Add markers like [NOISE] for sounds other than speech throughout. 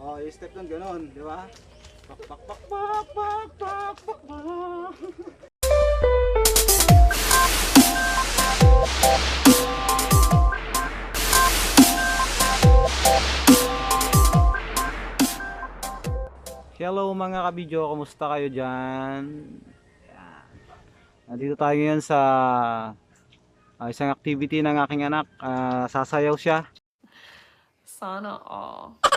Oh, yung step nun, ganun, di ba? Pak, pak, pak, pak, pak, pak, pak, pak. Hello mga kabidyo, kumusta kayo dyan? Yan. Nandito tayo ngayon sa ah, isang activity ng aking anak. Ah, sasayaw siya. Sana all.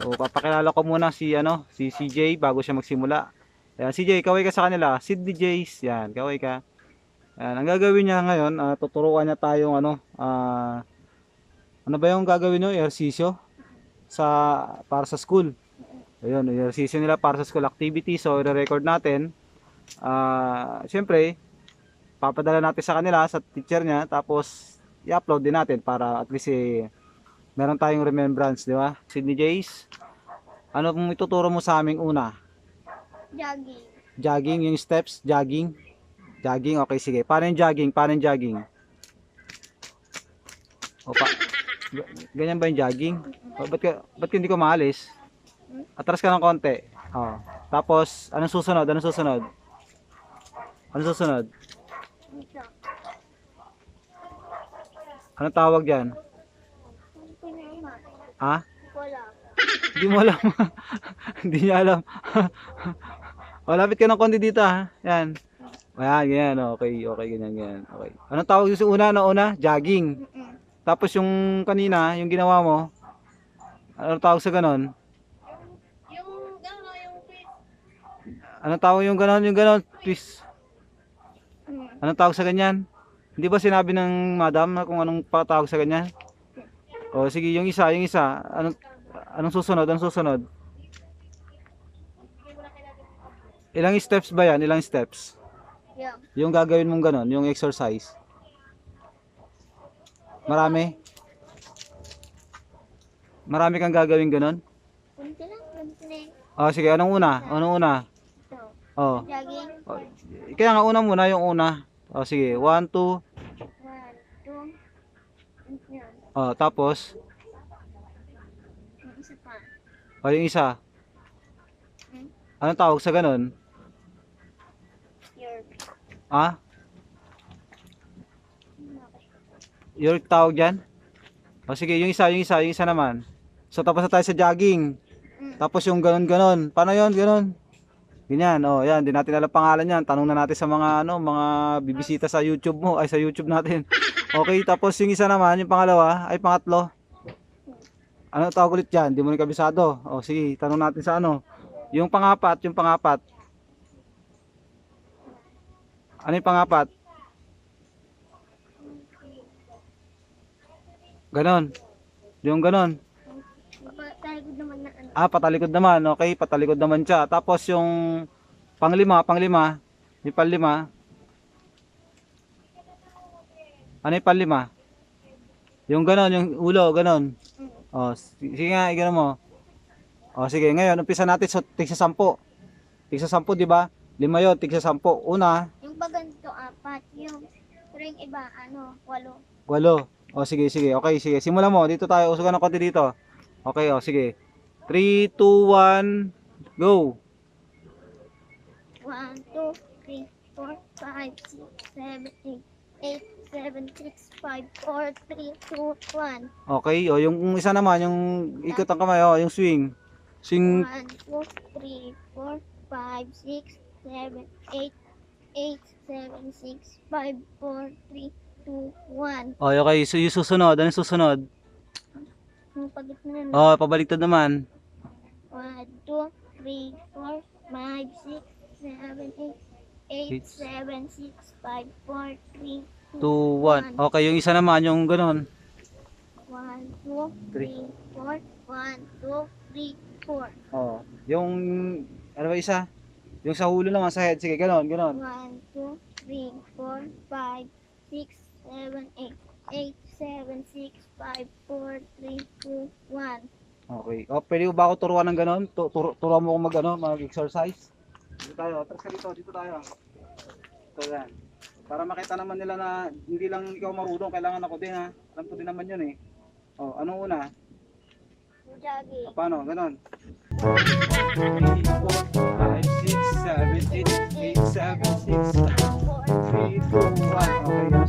So, papakilala ko muna si ano, si CJ bago siya magsimula. Ayan, CJ, kaway ka sa kanila. Sid DJs, yan, kaway ka. Ayan, ang gagawin niya ngayon, ah, tuturuan niya tayong ano, ah, ano ba yung gagawin niyo? Ehersisyo sa para sa school. Ayun, ehersisyo nila para sa school activity. So, i-record natin. Ah, syempre, papadala natin sa kanila sa teacher niya tapos i-upload din natin para at least eh, meron tayong remembrance, di ba? Sydney Jace, ano pong ituturo mo sa aming una? Jogging. Jogging, yung steps, jogging. Jogging, okay, sige. Paano yung jogging? Paano yung jogging? O, pa, ganyan ba yung jogging? Ba- Ba't, ka, ba't hindi ko maalis? Atras ka ng konti. O. Tapos, anong susunod? Anong susunod? Anong susunod? Anong tawag dyan? Ha? Wala. Hindi mo alam. [LAUGHS] Hindi niya alam. [LAUGHS] o, lapit ka ng konti dito ha. Yan. Ayan, ganyan. Okay, okay, ganyan, ganyan. Okay. Anong tawag yung una na una? Jogging. Tapos yung kanina, yung ginawa mo, anong tawag sa ganon? Yung, ano, yung fit. Anong tawag yung ganon? Yung ganon, twist. Mm. Anong tawag sa ganyan? Hindi ba sinabi ng madam na kung anong patawag sa ganyan? O sige, yung isa, yung isa. Anong anong susunod? Anong susunod? Ilang steps ba 'yan? Ilang steps? Yeah. Yung gagawin mong ganun, yung exercise. Marami? Marami kang gagawin ganun? Kunti lang, kunti. Oh, sige, anong una? Anong una? Ito. Oh. Jogging. Oh, kaya nga una muna yung una. Oh, sige. 1 2 1 2 Oh, tapos? Yung isa pa. O, yung isa. Hmm? Anong tawag sa ganun? York. Ah? York tawag dyan? O, ah, sige, yung isa, yung isa, yung isa naman. So, tapos na tayo sa jogging. Mm. Tapos yung ganun-ganun. Paano yun, ganun? Ganyan, oh, yan, di natin alam pangalan yan. Tanong na natin sa mga ano, mga bibisita sa YouTube mo, ay sa YouTube natin. Okay, tapos yung isa naman, yung pangalawa, ay pangatlo. Ano tawag ulit diyan? Di mo rin kabisado. O sige, tanong natin sa ano. Yung pangapat, yung pangapat. Ano yung pangapat? Ganon. Yung ganon. Talikod naman na ano. Ah, patalikod naman. Okay, patalikod naman siya. Tapos yung panglima, panglima, yung panlima. Ano yung panlima? Yung ganon, yung ulo, ganon. Mm. Oh, s- sige nga, igano mo. Oh, sige, ngayon, umpisa natin sa tigsa sampo. Tigsa sampo, di ba? Lima yun, tigsa sampo. Una, Yung baganto, apat. Yung, pero yung iba, ano, walo. walo. Oh, sige, sige. Okay, sige. Simulan mo. Dito tayo. Usugan ng konti dito. Okay, oh, sige. 3, 2, 1, go. One, two, three, four, five, six, seven, eight, eight, seven, six, five, four, three, two, one. Okay, oh, yung isa naman, yung ikot ang kamay, oh, yung swing. Swing, One, two, three, four, five, six, seven, eight, eight, seven, six, five, four, three, two, one. oh, okay, so yung susunod, ano yung susunod? Yung pagit na nun. Oh, pabaliktad naman. One, two, three, four, five, six, seven, eight, eight, Eight. seven, six, five, four, three, 2, 1. Okay, yung isa naman, yung ganon. One, two, Three. three, four. One, two, three, four. Oh, yung, ano ba isa? Yung sa hulo naman, sa head. Sige, ganon, ganon. One, two, three, four, five, six, seven, eight. Eight, seven, six, five, four, three, two, one. Okay. Oh, pwede ba ako turuan ng? Tu- Turo, turuan mo akong mag, ano, mag-exercise? Dito tayo, atras ka dito, dito tayo. Ito yan. Para makita naman nila na hindi lang ikaw marunong, kailangan ako din ha. Alam ko din naman yun eh. Oh, anong una? Jogging. Ah, Paano? Ganon. 3, 4, 5, 6, 7, 8, 8, 7, 6, 3, 2, 1. Okay,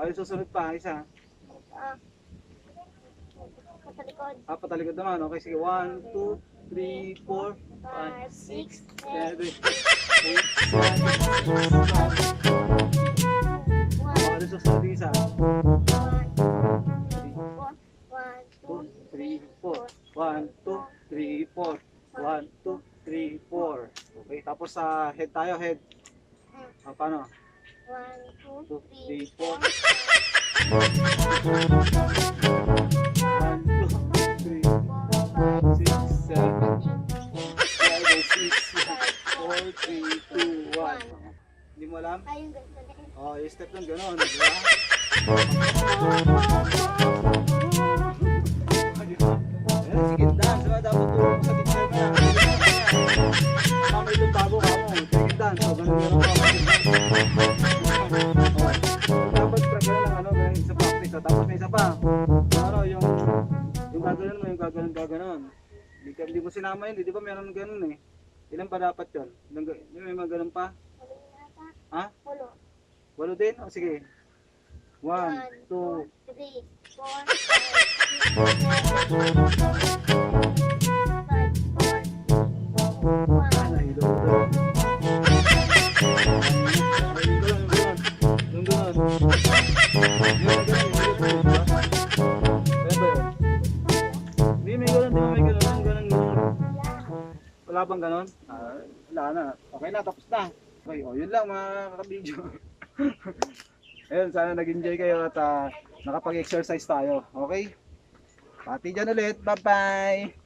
1. Okay, susunod pa. Isa. Ah. Sa likod. Ah, patalikod naman. Okay, sige. 1, 2, 3, 4, 5, 6, 7, 8, 7, 6, 5. Okay, susunod isa. 2, 3, 4. 1, 2, 3, 4. 1, 2, 3, 4. Okay, tapos sa head tayo, head. Ah, paano? 2, 3, 4. 1, 2, 3, 6, 7, 5, 6, 4, 3, 2, 1. Hindi mo alam? Ayun, yun. Oh, yung step lang gano'n, di ba? [LAUGHS] yung gaganon, gaganon. Hindi, ka, hindi mo sinama yun, di ba meron ganun eh. Ilan pa dapat yun? May mga ganun pa? Ha? Ulo. Walo din? O sige. One, two, three, four, five, six, seven, five, Wala bang gano'n? Ah, wala na. Okay na, tapos na. Okay, o yun lang mga kakabidyo. [LAUGHS] Ayun, sana nag-enjoy kayo at ah, nakapag-exercise tayo. Okay? Pati dyan ulit. Bye-bye!